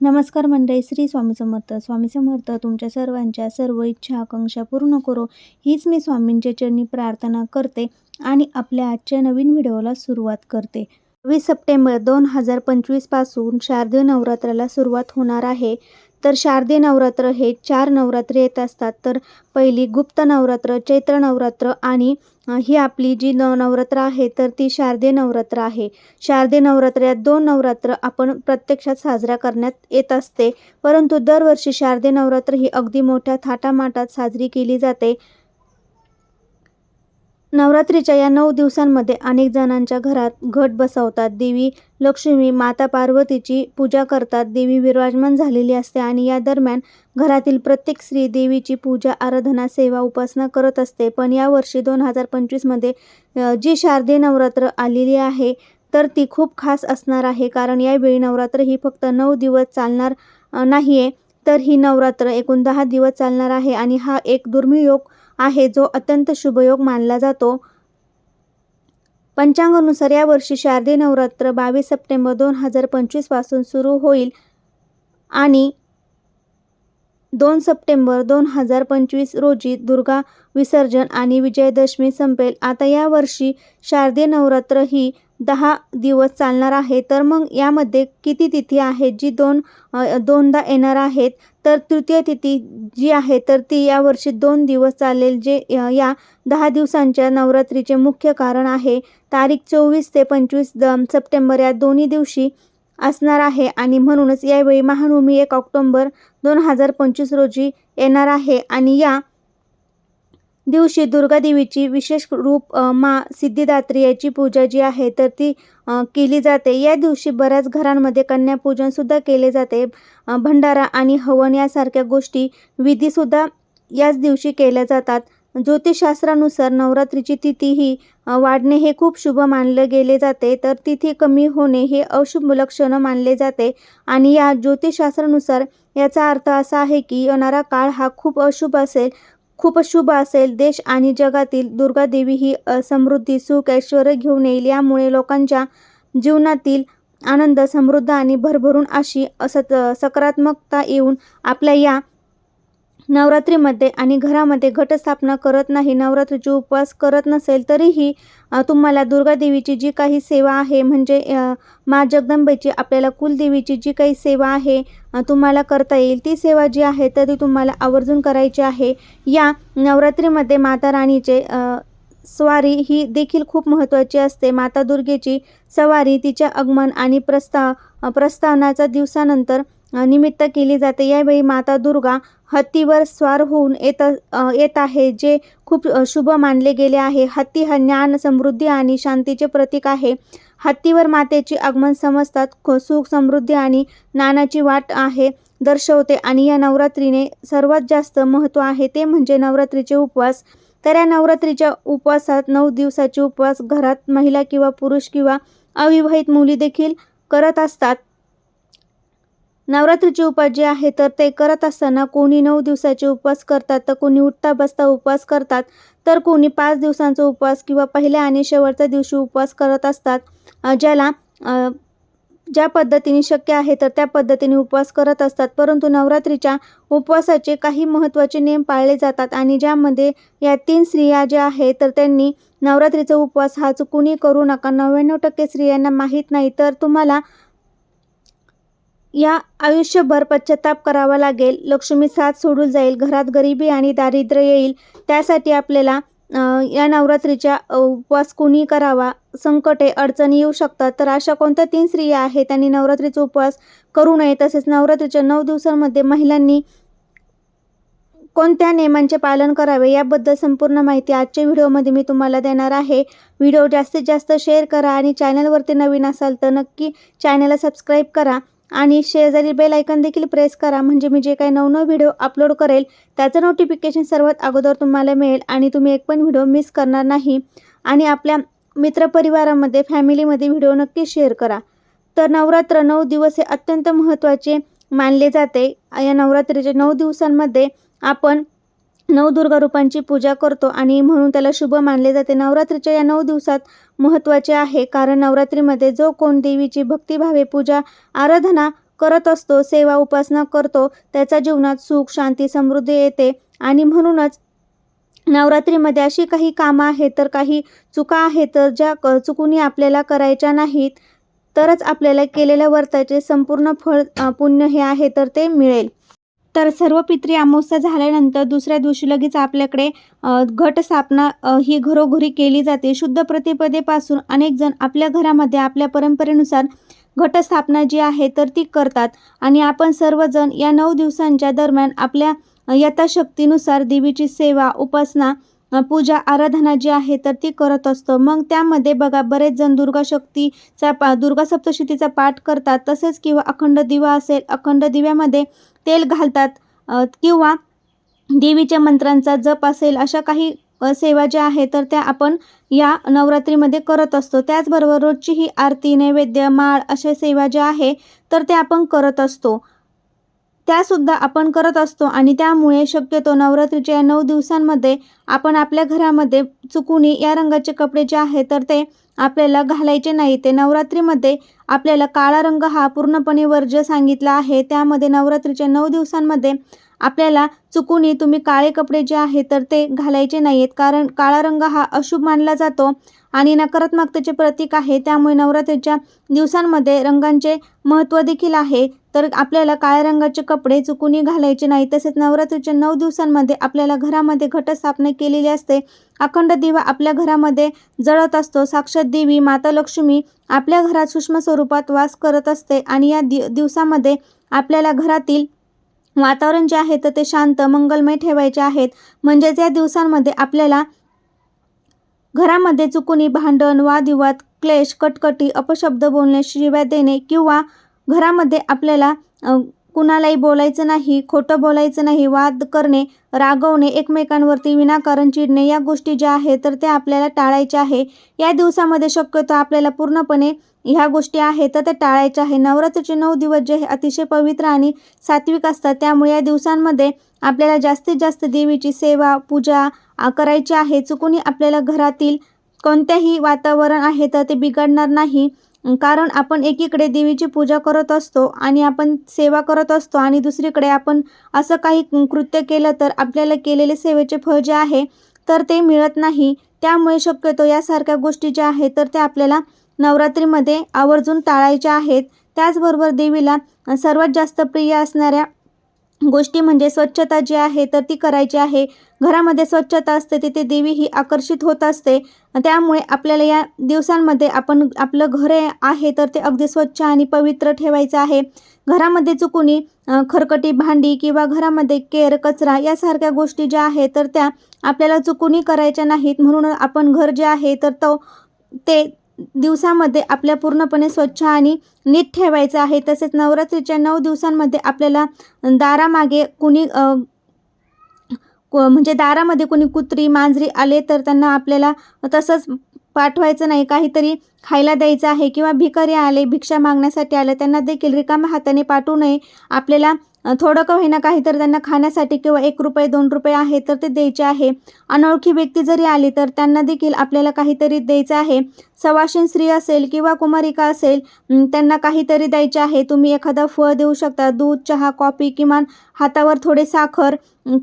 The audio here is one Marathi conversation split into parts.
नमस्कार मंडळी श्री स्वामी समर्थ. स्वामी समर्थ तुमच्या सर्वांच्या सर्व इच्छा आकांक्षा पूर्ण करो. हीच मी स्वामींच्या चरणी प्रार्थना करते आणि आपल्या आजच्या नवीन व्हिडिओला सुरुवात करते. वीस सप्टेंबर दोन हजार पंचवीसपासून शारदीय नवरात्राला सुरुवात होणार आहे. तर शारदीय नवरात्र हे चार नवरात्र येत असतात. तर पहिली गुप्त नवरात्र चैत्र नवरात्र आणि ही आपली जी न नवरात्र आहे तर ती शारदीय नवरात्र आहे. शारदीय नवरात्र या दोन नवरात्र आपण प्रत्यक्षात साजरा करण्यात येत असते. परंतु दरवर्षी शारदीय नवरात्र ही अगदी मोठ्या थाटामाटात साजरी केली जाते. नवरात्रीच्या या नऊ दिवसांमध्ये अनेक जणांच्या घरात घट बसवतात. देवी लक्ष्मी माता पार्वतीची पूजा करतात. देवी विराजमान झालेली असते आणि या दरम्यान घरातील प्रत्येक स्त्री देवीची पूजा आराधना सेवा उपासना करत असते. पण यावर्षी दोन हजार पंचवीसमध्ये जी शारदीय नवरात्र आलेली आहे तर ती खूप खास असणार आहे. कारण यावेळी नवरात्र ही फक्त नऊ दिवस चालणार नाही आहे तर ही नवरात्र एकूण दहा दिवस चालणार आहे. आणि हा एक दुर्मिळ योग आहे जो अत्यंत शुभयोग मानला जातो. पंचांगानुसार यावर्षी शारदीय नवरात्र बावीस सप्टेंबर दोन हजार पंचवीसपासून सुरू होईल आणि दोन सप्टेंबर दोन हजार पंचवीस रोजी दुर्गा विसर्जन आणि विजयदशमी संपेल. आता यावर्षी शारदीय नवरात्र ही दहा दिवस चालणार आहे. तर मग यामध्ये किती तिथी आहेत जी दोन दोनदा येणार आहेत? तर तृतीय तिथी जी आहे तर ती यावर्षी दोन दिवस चालेल जे या दहा दिवसांच्या नवरात्रीचे मुख्य कारण आहे. तारीख चोवीस ते पंचवीस द सप्टेंबर या दोन्ही दिवशी असणार आहे आणि म्हणूनच यावेळी महानवमी एक ऑक्टोंबर दोन हजार पंचवीस रोजी येणार आहे. आणि या दिवशी दुर्गादेवीची विशेष रूप मा सिद्धिदात्री याची पूजा जी आहे तर ती केली जाते. या दिवशी बऱ्याच घरांमध्ये कन्यापूजनसुद्धा केले जाते. भंडारा आणि हवन यासारख्या गोष्टी विधीसुद्धा याच दिवशी केल्या जातात. ज्योतिषशास्त्रानुसार नवरात्रीची तिथी ही वाढणे हे खूप शुभ मानले गेले जाते. तर तिथी कमी होणे हे अशुभ लक्षण मानले जाते. आणि या ज्योतिषशास्त्रानुसार याचा अर्थ असा आहे की येणारा काळ हा खूप अशुभ असेल. खूप शुभ असेल. देश आणि जगातील दुर्गादेवी ही समृद्धी सुख ऐश्वर्य घेऊन येईल. यामुळे लोकांच्या जीवनातील आनंद समृद्ध आणि भरभरून अशी असत सकारात्मकता येऊन आपल्या या नवरात्रीमध्ये आणि घरामध्ये घटस्थापना करत नाही नवरात्रीचे उपवास करत नसेल तरीही तुम्हाला दुर्गादेवीची जी काही सेवा आहे म्हणजे मा जगदंबेची आपल्याला कुलदेवीची जी काही सेवा आहे तुम्हाला करता येईल ती सेवा जी आहे तर ती तुम्हाला आवर्जून करायची आहे. या नवरात्रीमध्ये माता राणीचे स्वारी ही देखील खूप महत्त्वाची असते. माता दुर्गेची सवारी तिच्या आगमन आणि प्रस्ता प्रस्थानाचा दिवसानंतर निमित्त केली जाते. यावेळी माता दुर्गा हत्तीवर स्वार होऊन येत येत आहे जे खूप शुभ मानले गेले आहे. हत्ती हा ज्ञान समृद्धी आणि शांतीचे प्रतीक आहे. हत्तीवर मातेचे आगमन समजतात. ख- सुख समृद्धी आणि ज्ञानाची वाट आहे दर्शवते आणि या नवरात्रीने सर्वात जास्त महत्त्व आहे. ते म्हणजे नवरात्रीचे उपवास. तर या नवरात्रीच्या उपवासात नऊ दिवसाचे उपवास घरात महिला किंवा पुरुष किंवा अविवाहित मुली देखील करत असतात. नवरात्रीचे उपवास जे आहे तर ते करत असताना कोणी नऊ दिवसाचे उपवास करतात तर कोणी उठता बसता उपवास करतात तर कोणी पाच दिवसांचा उपवास किंवा पहिल्या आणि शेवटच्या दिवशी उपवास करत असतात ज्याला ज्या पद्धतीने शक्य आहे तर त्या पद्धतीने उपवास करत असतात. परंतु नवरात्रीच्या उपवासाचे काही महत्त्वाचे नियम पाळले जातात आणि ज्यामध्ये या तीन स्त्रिया ज्या आहेत तर त्यांनी नवरात्रीचा उपवास हा चुकूनही करू नका. नव्याण्णव टक्के स्त्रियांना माहीत नाही तर तुम्हाला या आयुष्यभर पश्चाताप करावा लागेल. लक्ष्मी साथ सोडून जाईल. घरात गरिबी आणि दारिद्र्य येईल. त्यासाठी आपल्याला या नवरात्रीच्या उपवास कोणी करावा? संकटे अडचणी येऊ शकतात. तर अशा कोणत्या तीन स्त्रिया आहेत? त्यांनी नवरात्रीचा उपवास करू नये. तसेच नवरात्रीच्या नऊ दिवसांमध्ये महिलांनी कोणत्या नियमांचे पालन करावे? याबद्दल संपूर्ण माहिती आजच्या व्हिडिओमध्ये मी तुम्हाला देणार आहे. व्हिडिओ जास्तीत जास्त शेअर करा आणि चॅनलवरती नवीन असाल तर नक्की चॅनलला सबस्क्राईब करा. आणि शेजारी बेल आयकन देखील प्रेस करा. म्हणजे मी जे काही नवनव व्हिडिओ अपलोड करेल त्याचं नोटिफिकेशन सर्वात अगोदर तुम्हाला मिळेल आणि तुम्ही एक पण व्हिडिओ मिस करणार नाही. आणि आपल्या मित्रपरिवारामध्ये फॅमिलीमध्ये व्हिडिओ नक्की शेअर करा. तर नवरात्र नऊ दिवस हे अत्यंत महत्त्वाचे मानले जाते. या नवरात्रीच्या नऊ दिवसांमध्ये आपण नवदुर्गा रूपांची पूजा करतो आणि म्हणून त्याला शुभ मानले जाते. नवरात्रीच्या या नऊ दिवसात महत्त्वाचे आहे कारण नवरात्रीमध्ये जो कोण देवीची भक्तिभावे पूजा आराधना करत असतो सेवा उपासना करतो त्याच्या जीवनात सुख शांती समृद्धी येते आणि म्हणूनच नवरात्रीमध्ये अशी काही कामं आहेत तर काही चुका आहेत तर ज्या क चुकूनी आपल्याला करायच्या नाहीत तरच आपल्याला केलेल्या वर्ताचे संपूर्ण फळ पुण्य हे आहे तर ते मिळेल. तर सर्व पित्री अमावस्या झाल्यानंतर दुसऱ्या दिवशी लगेच आपल्याकडे घट घटस्थापना ही घरोघरी केली जाते. शुद्ध प्रतिपदेपासून अनेक जण आपल्या घरामध्ये आपल्या परंपरेनुसार घटस्थापना जी आहे तर ती करतात. आणि आपण सर्वजण या नऊ दिवसांच्या दरम्यान आपल्या यथाशक्तीनुसार देवीची सेवा उपासना पूजा आराधना जी आहे तर ती करत असतो. मग त्यामध्ये बघा बरेच जण दुर्गा शक्तीचा पा दुर्गा सप्तशतीचा पाठ करतात. तसेच किंवा अखंड दिवा असेल अखंड दिव्यामध्ये तेल घालतात किंवा देवीच्या मंत्रांचा जप असेल अशा काही सेवा ज्या आहेत तर त्या आपण या नवरात्रीमध्ये करत असतो. त्याचबरोबर रोजची ही आरती नैवेद्य माळ अशा सेवा ज्या आहे तर त्या आपण करत असतो. त्यासुद्धा आपण करत असतो आणि त्यामुळे शक्यतो नवरात्रीच्या या नऊ दिवसांमध्ये आपण आपल्या घरामध्ये चुकुनी या रंगाचे कपडे जे आहे तर ते आपल्याला घालायचे नाही. ते नवरात्रीमध्ये आपल्याला काळा रंग हा पूर्णपणे वर्ज्य सांगितला आहे. त्यामध्ये नवरात्रीच्या नऊ दिवसांमध्ये आपल्याला चुकुनी तुम्ही काळे कपडे जे आहे तर ते घालायचे नाही आहेत कारण काळा रंग हा अशुभ मानला जातो आणि नकारात्मकतेचे प्रतीक आहे. त्यामुळे नवरात्रीच्या दिवसांमध्ये रंगांचे महत्त्व देखील आहे. तर आपल्याला काळ्या रंगाचे कपडे चुकूनही घालायचे नाही. तसेच नवरात्रीच्या नऊ दिवसांमध्ये आपल्याला घरामध्ये घटस्थापना केलेली असते. अखंड दिवा आपल्या घरामध्ये जळत असतो. साक्षात देवी माता लक्ष्मी आपल्या घरात सूक्ष्म स्वरूपात वास करत असते आणि या दि दिवसामध्ये आपल्याला घरातील वातावरण जे आहे तर ते शांत मंगलमय ठेवायचे आहेत. म्हणजेच या दिवसांमध्ये आपल्याला घरामध्ये चुकूनी भांडण वादविवाद क्लेश कटकटी अपशब्द बोलणे शिव्या देणे किंवा घरामध्ये आपल्याला कुणालाही बोलायचं नाही खोटं बोलायचं नाही वाद करणे रागवणे एकमेकांवरती विनाकारण चिडणे या गोष्टी ज्या आहेत तर त्या आपल्याला टाळायच्या आहे. या दिवसामध्ये शक्यतो आपल्याला पूर्णपणे ह्या गोष्टी आहेत तर त्या टाळायच्या आहे. नवरात्रीचे नऊ दिवस जे हे अतिशय पवित्र आणि सात्विक असतात त्यामुळे या दिवसांमध्ये आपल्याला जास्तीत जास्त देवीची सेवा पूजा करायचे आहे. चुकूनही आपल्याला घरातील कोणत्याही वातावरण आहे तर ते बिघडणार नाही. कारण आपण एकीकडे देवीची पूजा करत असतो आणि आपण सेवा करत असतो आणि दुसरीकडे आपण असं काही कृत्य केलं तर आपल्याला केलेले सेवेचे फळ जे आहे तर ते मिळत नाही. त्यामुळे शक्यतो यासारख्या गोष्टी ज्या आहेत तर त्या आपल्याला नवरात्रीमध्ये आवर्जून टाळायच्या आहेत. त्याचबरोबर देवीला सर्वात जास्त प्रिय असणाऱ्या गोष्टी म्हणजे स्वच्छता जी आहे तर ती करायची आहे. घरामध्ये स्वच्छता असते तिथे देवी ही आकर्षित होत असते. त्यामुळे आपल्याला या दिवसांमध्ये आपण आपलं घर आहे- तर ते अगदी स्वच्छ आणि पवित्र ठेवायचं आहे. घरामध्ये चुकूनी खरकटी भांडी किंवा घरामध्ये केर कचरा यासारख्या गोष्टी ज्या आहेत तर त्या आपल्याला चुकूनी करायच्या नाहीत. म्हणून आपण घर जे आहे तर तो ते दिवसामध्ये आपल्या पूर्णपणे स्वच्छ आणि नीट ठेवायचं आहे. तसेच नवरात्रीच्या नऊ दिवसांमध्ये आपल्याला दारामागे कुणी को- म्हणजे दारामध्ये कोणी कुत्री मांजरी आले तर त्यांना आपल्याला तसंच पाठवायचं नाही. काहीतरी खायला द्यायचं आहे किंवा भिकारी आले भिक्षा मागण्यासाठी आले त्यांना देखील रिकाम्या हाताने पाठवू नये. आपल्याला थोडं का होईना काहीतरी त्यांना खाण्यासाठी किंवा एक रुपये दोन रुपये आहे तर ते द्यायचे आहे. अनोळखी व्यक्ती जरी आली तर त्यांना देखील आपल्याला काहीतरी द्यायचं आहे. सवाशीन स्त्री असेल किंवा कुमारिका असेल त्यांना काहीतरी द्यायचे आहे. तुम्ही एखादा फळ देऊ शकता. दूध चहा कॉफी किमान हातावर थोडे साखर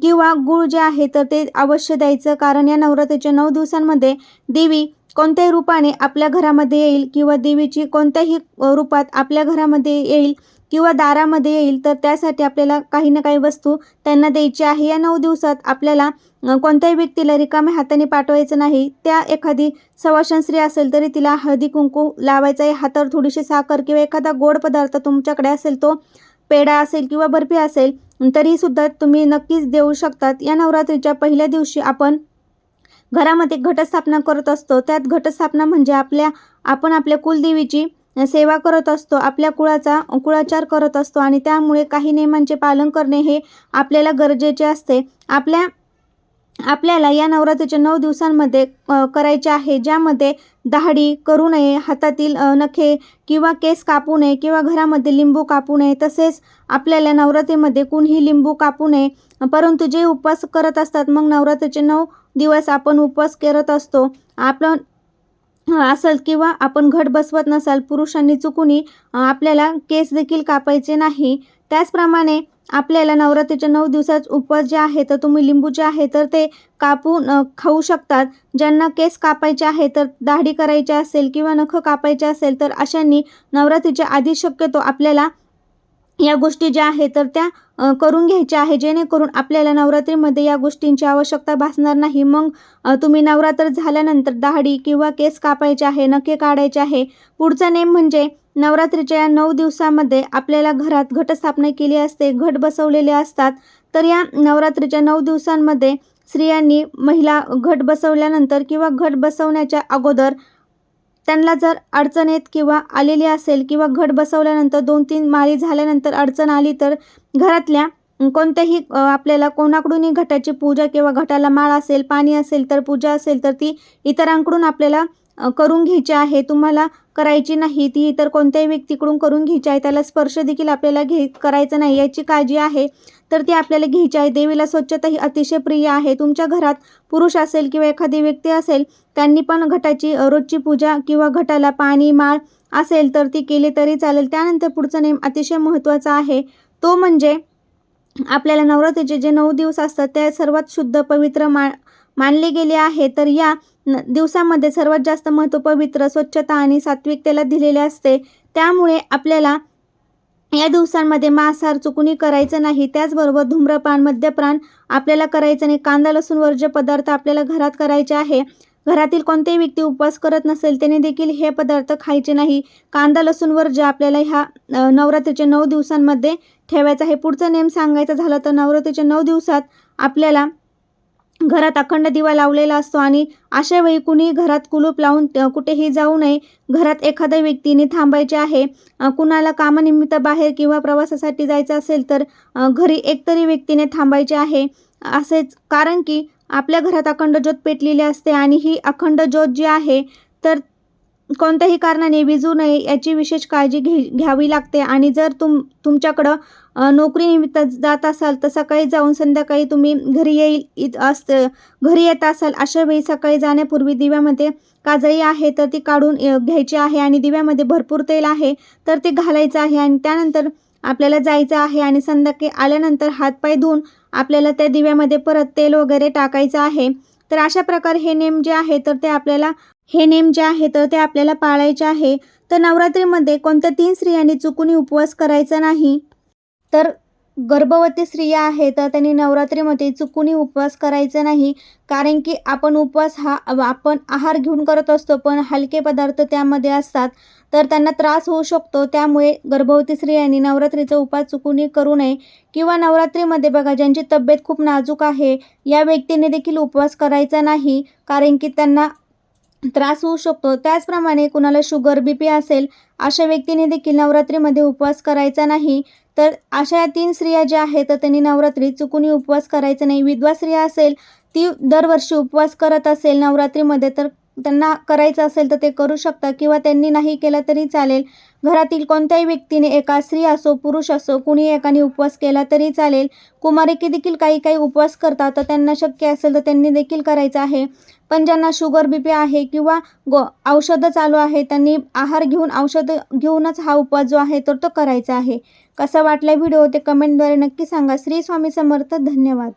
किंवा गूळ जे आहे तर ते अवश्य द्यायचं. कारण या नवरात्रीच्या नऊ दिवसांमध्ये देवी कोणत्याही रूपाने आपल्या घरामध्ये येईल किंवा देवीची कोणत्याही रूपात आपल्या घरामध्ये येईल किंवा दारामध्ये येईल तर त्यासाठी आपल्याला काही ना काही वस्तू त्यांना द्यायची आहे. या नऊ दिवसात आपल्याला कोणत्याही व्यक्तीला रिकाम्या हाताने पाठवायचं नाही. त्या एखादी सवाशन स्त्री असेल तरी तिला हळदी कुंकू लावायचं आहे. हातावर थोडीशी साखर किंवा एखादा गोड पदार्थ तुमच्याकडे असेल तो पेढा असेल किंवा बर्फी असेल तरीसुद्धा तुम्ही नक्कीच देऊ शकतात. या नवरात्रीच्या पहिल्या दिवशी आपण घरामध्ये घटस्थापना करत असतो. त्यात घटस्थापना म्हणजे आपल्या आपण आपल्या कुलदेवीची सेवा करत असतो आपल्या कुळाचा कुळाचार करत असतो आणि त्यामुळे काही नियमांचे पालन करणे हे आपल्याला गरजेचे असते. आपल्या आपल्याला या नवरात्रीच्या नऊ दिवसांमध्ये करायचे आहे ज्यामध्ये दाढी करू नये हातातील नखे किंवा केस कापू नये किंवा घरामध्ये लिंबू कापू नये तसेच आपल्याला नवरात्रीमध्ये कुणीही लिंबू कापू नये. परंतु जे उपवास करत असतात मग नवरात्रीचे नऊ दिवस आपण उपवास करत असतो. आपण असेल किंवा आपण घट बसवत नसाल पुरुषांनी चुकूनही आपल्याला केस देखील कापायचे नाही. त्याचप्रमाणे आपल्याला नवरात्रीच्या नऊ दिवसात उपवास जे आहे तर तुम्ही लिंबू जे आहे तर ते कापून खाऊ शकतात. ज्यांना केस कापायचे आहे तर दाढी करायची असेल किंवा नखं कापायचे असेल तर अशांनी नवरात्रीच्या आधी शक्यतो आपल्याला या गोष्टी ज्या आहेत तर त्या करून घ्यायच्या आहे जेणेकरून आपल्याला नवरात्रीमध्ये या गोष्टींची आवश्यकता भासणार नाही. मग तुम्ही नवरात्र झाल्यानंतर दाढी किंवा केस कापायचे आहे नखे काढायचे आहे. पुढचा नेम म्हणजे नवरात्रीच्या या नऊ दिवसामध्ये आपल्याला घरात घटस्थापना केली असते घट बसवलेले असतात. तर या नवरात्रीच्या नऊ दिवसांमध्ये स्त्रियांनी महिला घट बसवल्यानंतर किंवा घट बसवण्याच्या अगोदर त्यांना जर अडचण येत किंवा आलेली असेल किंवा घट बसवल्यानंतर दोन तीन माळी झाल्यानंतर अडचण आली तर घरातल्या कोणत्याही आपल्याला कोणाकडूनही घटाची पूजा किंवा घटाला माळ असेल पाणी असेल तर पूजा असेल तर ती इतरांकडून आपल्याला करून घ्यायची आहे तुम्हाला करायची नाही ती इतर कोणत्याही व्यक्तीकडून करून घ्यायची आहे त्याला स्पर्श देखील आपल्याला घे करायचं नाही याची काळजी आहे. तर ती आपल्याला घ्यायची आहे देवीला स्वच्छता ही अतिशय प्रिय आहे. तुमच्या घरात पुरुष असेल किंवा एखादी व्यक्ती असेल त्यांनी पण घटाची रोजची पूजा किंवा घटाला पाणी माळ असेल तर ती केली तरी चालेल. त्यानंतर पुढचा नेम अतिशय महत्त्वाचा आहे. तो म्हणजे आपल्याला नवरात्रीचे जे नऊ दिवस असतात ते सर्वात शुद्ध पवित्र मा मानले गेले आहे तर या न दिवसामध्ये सर्वात जास्त महत्त्व पवित्र स्वच्छता आणि सात्विकतेला दिलेले असते. त्यामुळे आपल्याला या दिवसांमध्ये मांसाहार चुकूनही करायचं नाही. त्याचबरोबर धूम्रपान मद्यपान आपल्याला करायचं नाही. कांदा लसूण वर्ज्य पदार्थ आपल्याला घरात करायचे आहे. घरातील कोणतेही व्यक्ती उपवास करत नसेल त्याने देखील हे पदार्थ खायचे नाही. कांदा लसूण वर्ज्य आपल्याला ह्या नवरात्रीच्या नऊ दिवसांमध्ये ठेवायचं आहे. पुढचा नेम सांगायचा झाला तर नवरात्रीच्या नऊ दिवसात आपल्याला घरात अखंड दिवा लावलेला असतो आणि अशा वेळी कुणी घरात कुलूप लावून कुठेही जाऊ नये. घरात एखाद्या व्यक्तीने थांबायचे आहे कुणाला कामानिमित्त बाहेर किंवा प्रवासासाठी जायचं असेल तर घरी एकतरी व्यक्तीने थांबायचे आहे. असेच कारण की आपल्या घरात अखंड ज्योत पेटलेली असते आणि ही अखंड ज्योत जी आहे तर कोणत्याही कारणाने विजू नये याची विशेष काळजी घे घ्यावी लागते. आणि जर तुम तुमच्याकडं नोकरीनिमित्त जात असाल तर सकाळी जाऊन संध्याकाळी तुम्ही घरी येईल इत असतं घरी येत असाल अशा वेळी सकाळी जाण्यापूर्वी दिव्यामध्ये काजळी आहे तर ती काढून घ्यायची आहे आणि दिव्यामध्ये भरपूर तेल आहे तर ते घालायचं आहे आणि त्यानंतर आपल्याला जायचं आहे आणि संध्याकाळी आल्यानंतर हातपाय धुवून आपल्याला त्या दिव्यामध्ये परत तेल वगैरे टाकायचं आहे. तर अशा प्रकारे हे नेम जे आहे तर ते आपल्याला हे नेम जे आहे तर ते आपल्याला पाळायचे आहे. तर नवरात्रीमध्ये कोणत्या तीन स्त्रियांनी चुकूनही उपवास करायचा नाही? तर गर्भवती स्त्रिया आहेत तर त्यांनी नवरात्रीमध्ये चुकूनही उपवास करायचा नाही. कारण की आपण उपवास हा आपण आहार घेऊन करत असतो पण हलके पदार्थ त्यामध्ये असतात. तर त्यांना त्रास होऊ शकतो. त्यामुळे गर्भवती स्त्रियांनी नवरात्रीचा उपवास चुकूनही करू नये. किंवा नवरात्रीमध्ये बघा ज्यांची तब्येत खूप नाजूक आहे या व्यक्तीने देखील उपवास करायचा नाही. कारण की त्यांना त्रास होऊ शकतो. त्याचप्रमाणे कुणाला शुगर बी पी असेल अशा व्यक्तीने देखील नवरात्रीमध्ये उपवास करायचा नाही. तर अशा या तीन स्त्रिया ज्या आहेत तर त्यांनी नवरात्री चुकूनही उपवास करायचा नाही. विधवा स्त्रिया असेल ती दरवर्षी उपवास करत असेल नवरात्रीमध्ये तर त्यांना करायचं असेल तर ते करू शकतात किंवा त्यांनी नाही केलं तरी चालेल. घरातील कोणत्याही व्यक्तीने एका स्त्री असो पुरुष असो कुणी एकाने उपवास केला तरी चालेल. कुमारिकी देखील काही काही उपवास करतात तर त्यांना शक्य असेल तर त्यांनी देखील करायचं आहे. पण ज्यांना शुगर बी पी आहे किंवा गो औषधं चालू आहे त्यांनी आहार घेऊन औषधं घेऊनच हा उपवास जो आहे तर तो करायचा आहे. कसा वाटला व्हिडिओ ते कमेंटद्वारे नक्की सांगा. श्री स्वामी समर्थ धन्यवाद.